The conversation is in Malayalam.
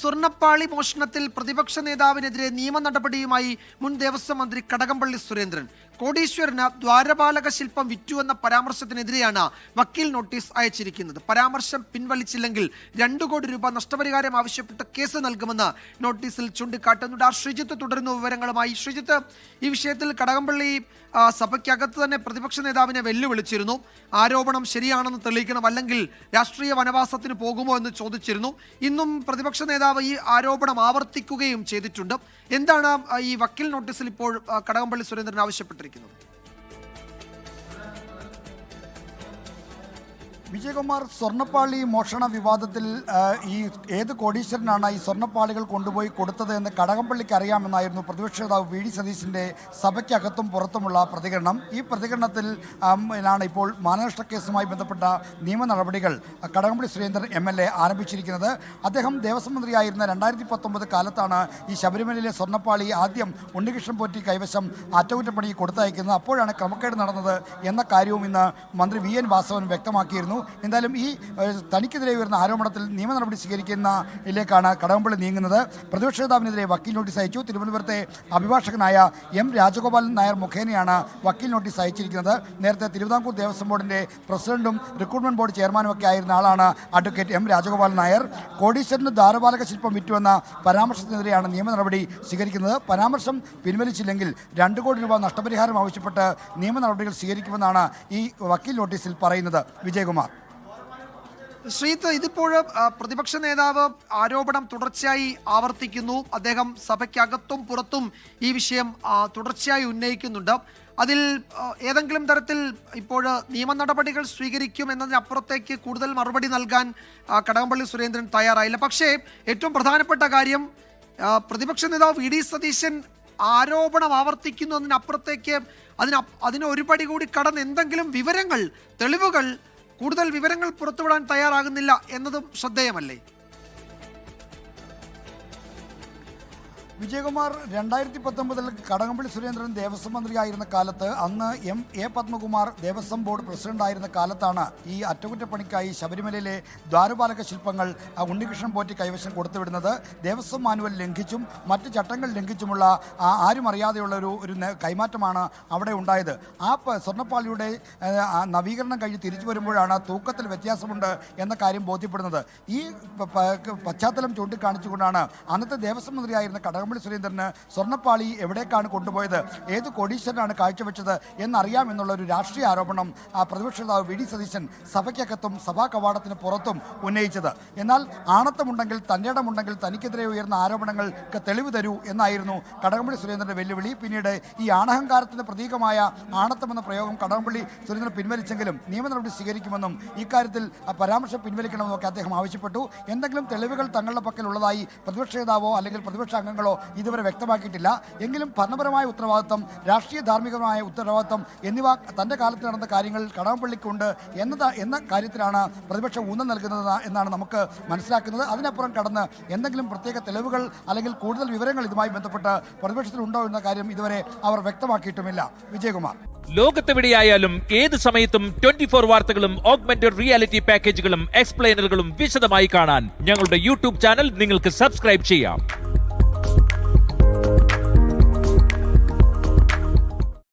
സ്വർണപ്പാളി മോഷണത്തിൽ പ്രതിപക്ഷ നേതാവിനെതിരെ നിയമ നടപടിയുമായി മുൻ ദേവസ്വം മന്ത്രി കടകംപള്ളി സുരേന്ദ്രൻ. കോടീശ്വരന് ദ്വാരപാലക ശില്പം വിറ്റുവെന്ന പരാമർശത്തിനെതിരെയാണ് വക്കീൽ നോട്ടീസ് അയച്ചിരിക്കുന്നത്. പരാമർശം പിൻവലിച്ചില്ലെങ്കിൽ രണ്ടു കോടി രൂപ നഷ്ടപരിഹാരം ആവശ്യപ്പെട്ട് കേസ് നൽകുമെന്ന് നോട്ടീസിൽ ചൂണ്ടിക്കാട്ടുന്നുണ്ട് ആ ശ്രീജിത്ത് തുടരുന്ന വിവരങ്ങളുമായി. ശ്രീജിത്ത് ഈ വിഷയത്തിൽ കടകംപള്ളി സഭയ്ക്കകത്ത് തന്നെ പ്രതിപക്ഷ നേതാവിനെ വെല്ലുവിളിച്ചിരുന്നു. ആരോപണം ശരിയാണെന്ന് തെളിയിക്കണം അല്ലെങ്കിൽ രാഷ്ട്രീയ വനവാസത്തിന് പോകുമോ എന്ന് ചോദിച്ചിരുന്നു. ഇന്നും പ്രതിപക്ഷ നേതാവ് ഈ ആരോപണം ആവർത്തിക്കുകയും ചെയ്തിട്ടുണ്ട്. എന്താണ് ഈ വക്കീൽ നോട്ടീസിൽ ഇപ്പോൾ കടകംപള്ളി സുരേന്ദ്രൻ ആവശ്യപ്പെട്ടിരിക്കുന്നത്? Enrique López. വിജയകുമാർ സ്വർണപ്പാളി മോഷണ വിവാദത്തിൽ ഈ ഏത് കോടീശ്വരനാണ് ഈ സ്വർണപ്പാളികൾ കൊണ്ടുപോയി കൊടുത്തത് എന്ന് കടകംപള്ളിക്ക് അറിയാമെന്നായിരുന്നു പ്രതിപക്ഷ നേതാവ് വി ഡി സതീശിന്റെ സഭയ്ക്കകത്തും പുറത്തുമുള്ള പ്രതികരണം. ഈ പ്രതികരണത്തിൽ ആണ് ഇപ്പോൾ മാനനഷ്ട കേസുമായി ബന്ധപ്പെട്ട നിയമ നടപടികൾ. Kadakampally Surendran M L A ആരംഭിച്ചിരിക്കുന്നത്. അദ്ദേഹം ദേവസ്വം മന്ത്രിയായിരുന്ന രണ്ടായിരത്തി പത്തൊമ്പത് കാലത്താണ് ഈ ശബരിമലയിലെ സ്വർണപ്പാളി ആദ്യം ഉണ്ണികൃഷ്ണൻ പോറ്റി കൈവശം അറ്റകുറ്റപ്പണി കൊടുത്തയക്കുന്നത്. അപ്പോഴാണ് ക്രമക്കേട് നടന്നത് എന്ന കാര്യവും ഇന്ന് മന്ത്രി വി എൻ വാസവൻ വ്യക്തമാക്കിയിരുന്നു. എന്തായാലും ഈ തനിക്കെതിരെ ഉയർന്ന ആരോപണത്തിൽ നിയമ നടപടി സ്വീകരിക്കുന്നതിലേക്കാണ് കടകംപള്ളി നീങ്ങുന്നത്. പ്രതിപക്ഷ നേതാവിനെതിരെ വക്കീൽ നോട്ടീസ് അയച്ചു. തിരുവനന്തപുരത്തെ അഭിഭാഷകനായ എം രാജഗോപാലൻ നായർ മുഖേനയാണ് വക്കീൽ നോട്ടീസ് അയച്ചിരിക്കുന്നത്. നേരത്തെ തിരുവിതാംകൂർ ദേവസ്വം ബോർഡിന്റെ പ്രസിഡന്റും റിക്രൂട്ട്മെന്റ് ബോർഡ് ചെയർമാനും ഒക്കെ ആയിരുന്ന ആളാണ് അഡ്വക്കേറ്റ് എം രാജഗോപാലൻ നായർ. കോടീശ്വരന് ദ്വാരപാലക ശില്പം വിറ്റുവെന്ന പരാമർശത്തിനെതിരെയാണ് നിയമ നടപടി സ്വീകരിക്കുന്നത്. പരാമർശം പിൻവലിച്ചില്ലെങ്കിൽ രണ്ട് കോടി രൂപ നഷ്ടപരിഹാരം ആവശ്യപ്പെട്ട് നിയമ നടപടികൾ സ്വീകരിക്കുമെന്നാണ് ഈ വക്കീൽ നോട്ടീസിൽ പറയുന്നത്. വിജയകുമാർ. ശ്രീത്ത് ഇതിപ്പോൾ പ്രതിപക്ഷ നേതാവ് ആരോപണം തുടർച്ചയായി ആവർത്തിക്കുന്നു. അദ്ദേഹം സഭയ്ക്കകത്തും പുറത്തും ഈ വിഷയം തുടർച്ചയായി ഉന്നയിക്കുന്നുണ്ട്. അതിൽ ഏതെങ്കിലും തരത്തിൽ ഇപ്പോൾ നിയമ നടപടികൾ സ്വീകരിക്കും എന്നതിനപ്പുറത്തേക്ക് കൂടുതൽ മറുപടി നൽകാൻ കടകംപള്ളി സുരേന്ദ്രൻ തയ്യാറായില്ല. പക്ഷേ ഏറ്റവും പ്രധാനപ്പെട്ട കാര്യം പ്രതിപക്ഷ നേതാവ് വി. ഡി. സതീശൻ ആരോപണം ആവർത്തിക്കുന്നു എന്നതിനപ്പുറത്തേക്ക് അതിന് അതിന് ഒരു പടി കൂടി കടന്ന് എന്തെങ്കിലും വിവരങ്ങൾ തെളിവുകൾ കൂടുതൽ വിവരങ്ങൾ പുറത്തുവിടാൻ തയ്യാറാകുന്നില്ല എന്നതും ശ്രദ്ധേയമല്ലേ? വിജയകുമാർ രണ്ടായിരത്തി പത്തൊമ്പതിൽ കടകംപള്ളി സുരേന്ദ്രൻ ദേവസ്വം മന്ത്രിയായിരുന്ന കാലത്ത് അന്ന് M A Padmakumar Devaswom board president ആയിരുന്ന കാലത്താണ് ഈ അറ്റകുറ്റപ്പണിക്കായി ശബരിമലയിലെ ദ്വാരപാലക ശില്പങ്ങൾ ഉണ്ണികൃഷ്ണൻ പോറ്റി കൈവശം കൊടുത്തുവിടുന്നത്. ദേവസ്വം മാനുവൽ ലംഘിച്ചും മറ്റ് ചട്ടങ്ങൾ ലംഘിച്ചുമുള്ള ആരും അറിയാതെയുള്ള ഒരു ഒരു കൈമാറ്റമാണ് അവിടെ ഉണ്ടായത്. ആ സ്വർണപ്പാളിയുടെ നവീകരണം കഴിഞ്ഞ് തിരിച്ചു വരുമ്പോഴാണ് തൂക്കത്തിൽ വ്യത്യാസമുണ്ട് എന്ന കാര്യം ബോധ്യപ്പെടുന്നത്. ഈ പശ്ചാത്തലം ചൂണ്ടിക്കാണിച്ചുകൊണ്ടാണ് അന്നത്തെ ദേവസ്വം മന്ത്രിയായിരുന്ന കടകംപള്ളി സുരേന്ദ്രന് സ്വർണപ്പാളി എവിടേക്കാണ് കൊണ്ടുപോയത്? ഏത് കോടീശ്വരനാണ് കാഴ്ചവെച്ചത്? എന്നറിയാമെന്നുള്ള ഒരു രാഷ്ട്രീയ ആരോപണം ആ പ്രതിപക്ഷ നേതാവ് വി ഡി സതീശൻ സഭയ്ക്കകത്തും സഭാ കവാടത്തിന് പുറത്തും ഉന്നയിച്ചത്. എന്നാൽ ആണത്തമുണ്ടെങ്കിൽ തന്റെ ഇടമുണ്ടെങ്കിൽ തനിക്കെതിരെ ഉയർന്ന ആരോപണങ്ങൾക്ക് തെളിവ് തരൂ എന്നായിരുന്നു കടകംപള്ളി സുരേന്ദ്രന്റെ വെല്ലുവിളി. പിന്നീട് ഈ ആണഹങ്കാരത്തിന്റെ പ്രതീകമായ ആണത്തം എന്ന പ്രയോഗം കടകംപള്ളി സുരേന്ദ്രൻ പിൻവലിച്ചെങ്കിലും നിയമ നടപടി സ്വീകരിക്കുമെന്നും ഇക്കാര്യത്തിൽ പരാമർശം പിൻവലിക്കണമെന്നൊക്കെ അദ്ദേഹം ആവശ്യപ്പെട്ടു. എന്തെങ്കിലും തെളിവുകൾ തങ്ങളുടെ പക്കലുള്ളതായി പ്രതിപക്ഷ നേതാവോ അല്ലെങ്കിൽ പ്രതിപക്ഷ അംഗങ്ങളോ ഇതുവരെ വ്യക്തമാക്കിയിട്ടില്ല. എങ്കിലും ഭരണപരമായ ഉത്തരവാദിത്തം രാഷ്ട്രീയ ധാർമ്മികമായ ഉത്തരവാദിത്തം എന്നിവ തന്റെ കാലത്ത് നടന്ന കാര്യങ്ങൾ കടകംപള്ളിക്കുണ്ട് എന്നത് എന്ന കാര്യത്തിലാണ് പ്രതിപക്ഷം ഊന്നൽ നൽകുന്നത് എന്നാണ് നമുക്ക് മനസ്സിലാക്കുന്നത്. അതിനപ്പുറം കടന്ന് എന്തെങ്കിലും പ്രത്യേക തെളിവുകൾ അല്ലെങ്കിൽ കൂടുതൽ വിവരങ്ങൾ ഇതുമായി ബന്ധപ്പെട്ട് പ്രതിപക്ഷത്തിലുണ്ടോ എന്ന കാര്യം ഇതുവരെ അവർ വ്യക്തമാക്കിയിട്ടുമില്ല. വിജയകുമാർ. ലോകത്തെവിടെയായാലും ഏത് സമയത്തും ട്വന്റി ഫോർ വാർത്തകളും ഓഗ്മെന്റഡ് റിയാലിറ്റി പാക്കേജുകളും എക്സ്പ്ലെയിനറുകളും വിശദമായി കാണാൻ ഞങ്ങളുടെ യൂട്യൂബ് ചാനൽ നിങ്ങൾക്ക് സബ്സ്ക്രൈബ് ചെയ്യാം.